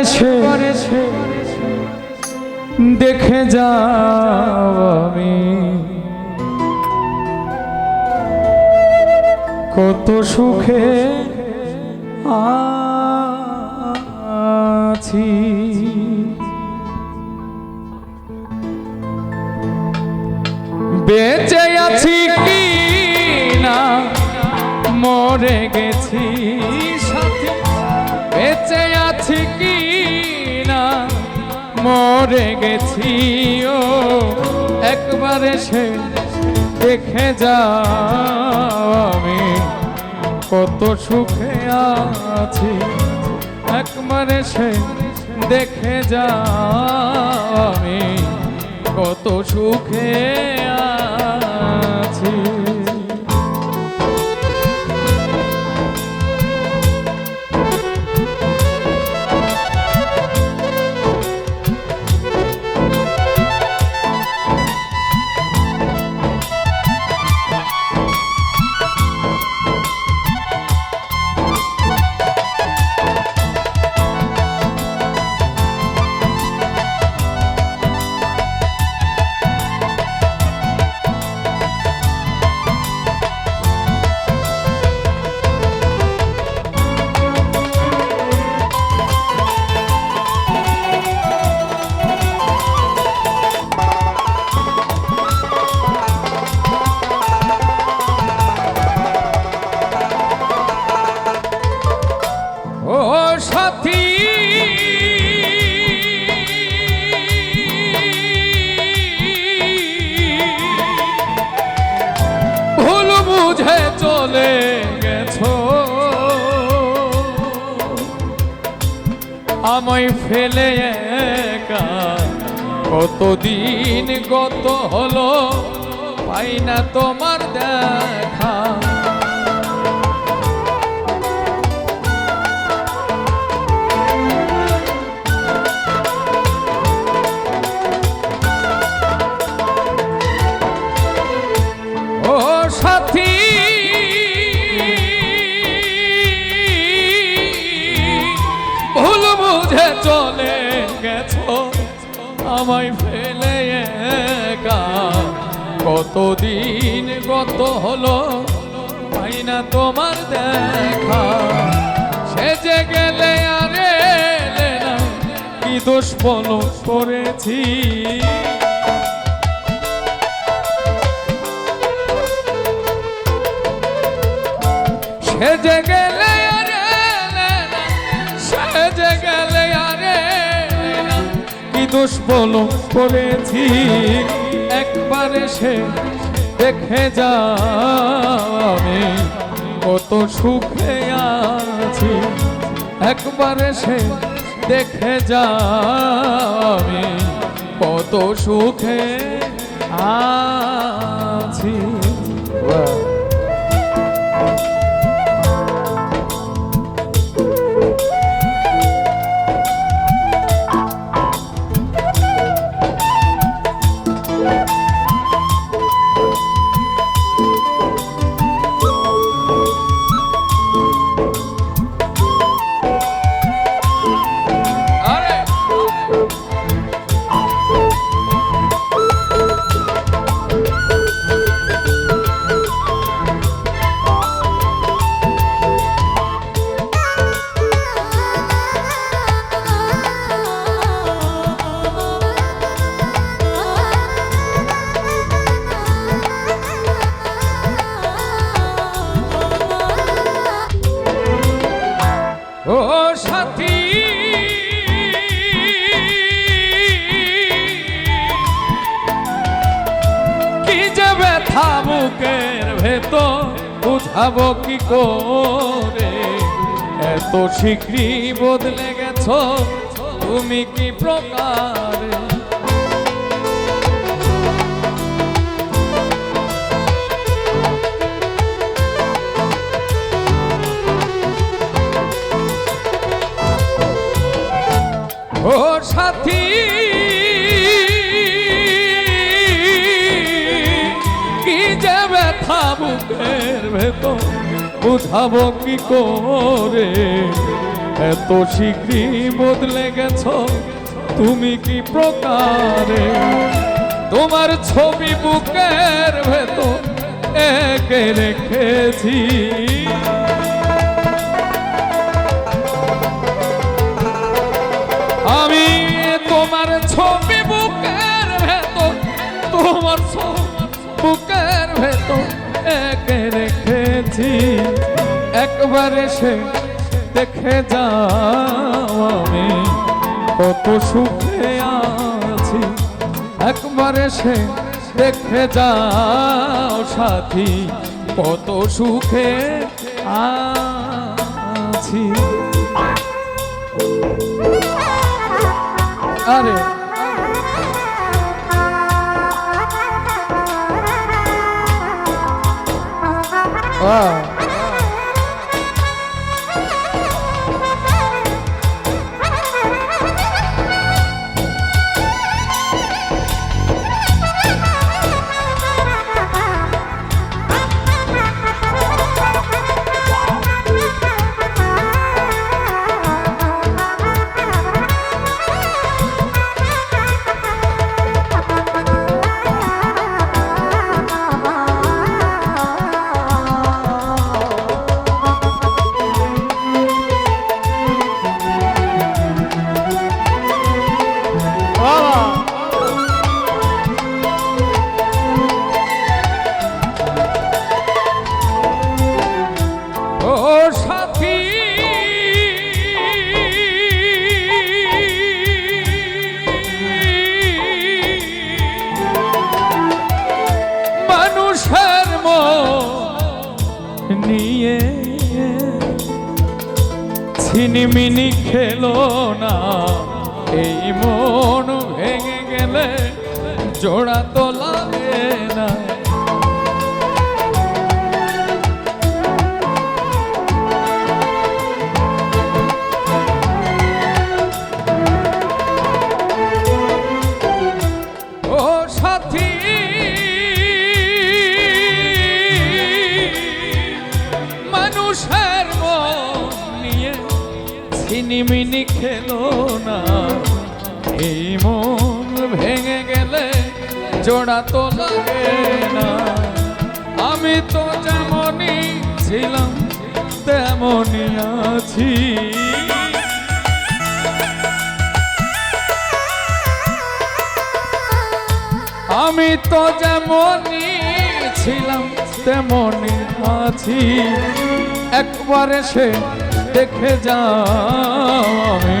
এসে দেখে যাও আমি। কত সুখে আছি। বেঁচে আছি কি না? মরে গেছি। মরে গেছি ও, একবার এসে দেখে যাও আমি। কত সুখে আছি, একবার এসে দেখে যাও আমি। কত সুখে আছি। আমায় ফেলে একা। কতদিন গত হলো পাই না তোমার দেখা। আমায় ফেলে একা। কতদিন গত হলো পাই না তোমার দেখা? সেজে গেলে আর না, কি দোষ বলো করেছি সেজে গেলে দোষ বলো করেছি একবার এসে দেখে যাও আমি। কত সুখে আছি, একবার এসে দেখে যা আমি। কত সুখে আছি। ভেতর বুঝাবো কি করে? এত শীঘ্রই বদলে গেছো তুমি কি প্রকার? বুঝাবো কি করে? এত শীঘ্রই বদলে গেছ, তুমি কি প্রকারে? তোমার ছবি বুকের ভেতর একে রেখেছি। রেখেছি একবার এসে দেখে যাও আমি। কত সুখে আছি, একবার এসে দেখে যাও সাথী। কত সুখে আছি। আরে 와. ছিনিমিনি খেলো না। এই মন ভেঙে গেলে জোড়া তো লাগে না। এই মন ভেঙে গেলে জোড়া তো লাগে না। আমি তো যেমনই ছিলাম, তেমনই আছি। আমি তো যেমনই ছিলাম, তেমনই আছি। একবার এসে দেখে আমি।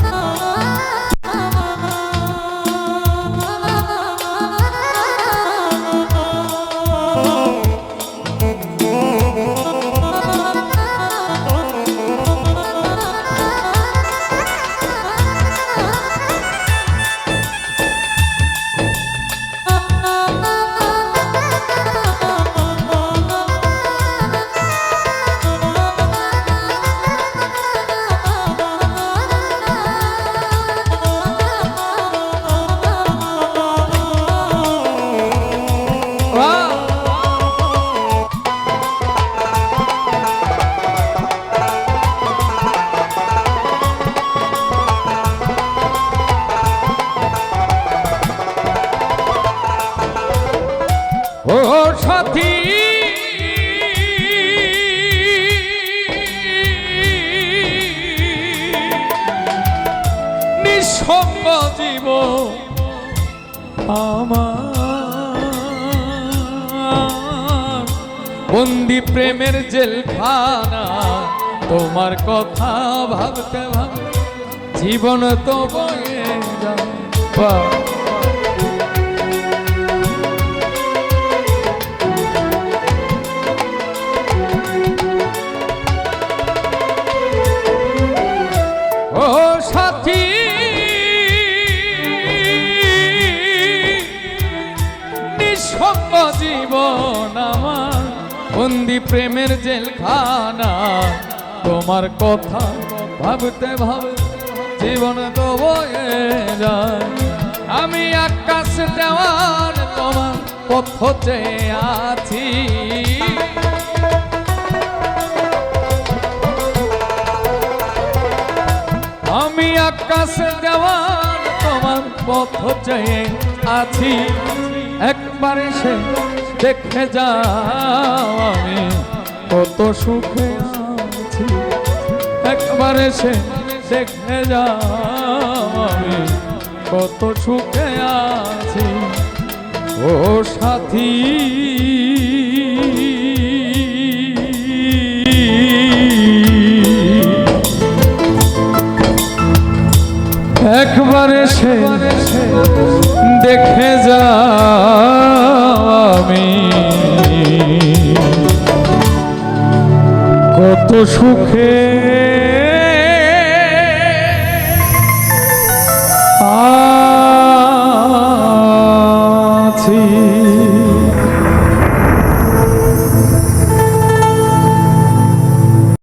নিঃসঙ্গ জীব আমার। বন্দি প্রেমের জেলখানা তোমার কথা ভাবতে ভাবতে জীবন তো বয়ে যায়। প্রেমের জেলখানা। তোমার কথা ভাবতে ভাবে জীবন তো বয়ে যায়। আমি আকাশ দেওয়ার তোমার পথ চেয়ে আছি। আমি আকাশ দেওয়ার তোমার পথ চেয়ে আছি। একবার সে দেখে যাও আমি। কত সুখে আছি। একবার সে দেখে যাও আমি। কত সুখে আছি। ও সাথী। একবারে সে